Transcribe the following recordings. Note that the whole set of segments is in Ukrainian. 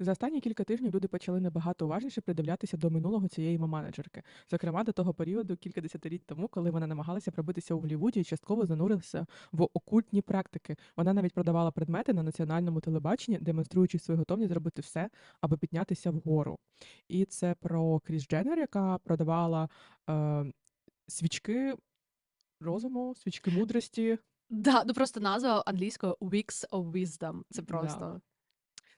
За останні кілька тижнів люди почали набагато уважніше придивлятися до минулого цієї менеджерки, зокрема до того періоду кілька десятиліть тому, коли вона намагалася пробитися у Голлівуді і частково занурилася в окультні практики. Вона навіть продавала предмети на національному телебаченні, демонструючи свою готовність зробити все, аби піднятися вгору. І це про Кріс Дженнер, яка продавала е, свічки розуму, свічки мудрості. Да, ну просто назва англійською Weeks of Wisdom. Це Да.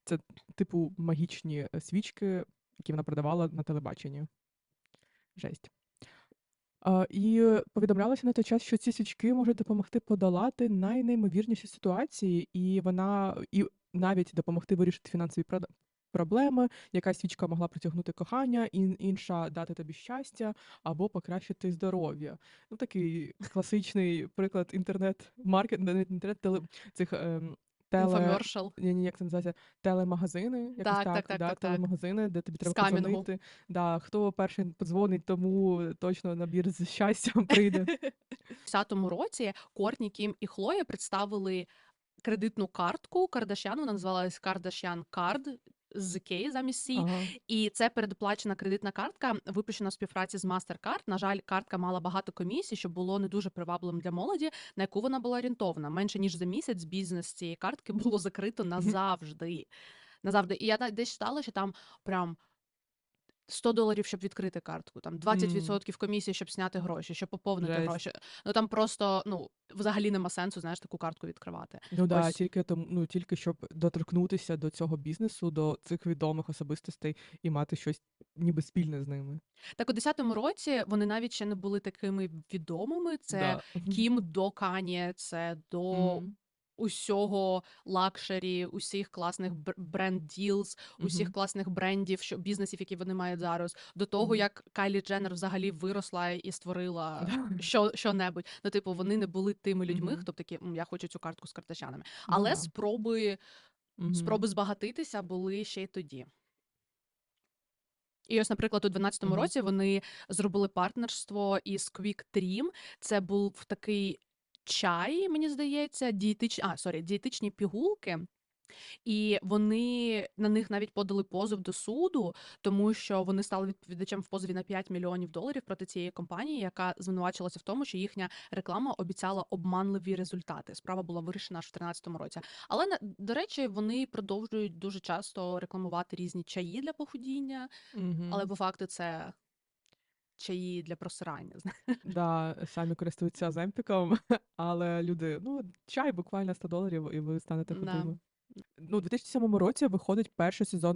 Це типу магічні е, свічки, які вона продавала на телебаченні. Жесть. І повідомлялося на той час, що ці свічки можуть допомогти подолати найнеймовірніші ситуації, і вона і навіть допомогти вирішити фінансові проблеми. Якась свічка могла притягнути кохання, інша дати тобі щастя або покращити здоров'я. Ну, такий класичний приклад інтернет-маркет, інтернет цих ем, теле. інфомершал. Ні, ні, як це називається? Телемагазини, якось Так, так, так, так, да, так, так. телемагазини, де тобі треба Скамінгу. подзвонити. Да, хто перший подзвонить, тому точно набір з щастям прийде. У 2010 році Кортні, Кім і Хлоя представили кредитну картку Кардашян. Вона називалась Кардашян Кард з Кей замість Сі. Ага. І це передплачена кредитна картка, випущена в співпраці з MasterCard. На жаль, картка мала багато комісій, що було не дуже привабливим для молоді, на яку вона була орієнтована. Менше ніж за місяць бізнес цієї картки було закрито назавжди. Назавжди. І я десь читала, що там прям 100 доларів, щоб відкрити картку, там 20% комісії, щоб зняти гроші, щоб поповнити Жесть. гроші. Ну там просто ну взагалі нема сенсу, знаєш, таку картку відкривати. Ну да, Ось. тільки тому, ну тільки щоб доторкнутися до цього бізнесу, до цих відомих особистостей і мати щось ніби спільне з ними. Так у 10-му році вони навіть ще не були такими відомими. Це да. Кім до Кані, це до Мгм. Усього лакшері, усіх класних бренд ділз, усіх Мгм. класних брендів, що бізнесів, які вони мають зараз, до того, Мгм. як Кайлі Дженнер взагалі виросла і створила що, що-небудь. Ну, типу, вони не були тими людьми, Мгм. хто б такі, я хочу цю картку з карташанами. Ну Але да. спроби, Мгм. спроби збагатитися були ще й тоді. І ось, наприклад, у 12-му Мгм. році вони зробили партнерство із Quick Trim. Це був такий чай, мені здається, дієтич... а, сорі, дієтичні пігулки. І вони на них навіть подали позов до суду, тому що вони стали відповідачем в позові на 5 мільйонів доларів проти цієї компанії, яка звинувачилася в тому, що їхня реклама обіцяла обманливі результати. Справа була вирішена аж в 13-му році. Але до речі, вони продовжують дуже часто рекламувати різні чаї для похудіння, Мгм. але по факту це чаї для просирання. Да, самі користуються земпіком, але люди, ну, чай буквально 100 доларів, і ви станете Да. худими. Ну, у 2007 році виходить перший сезон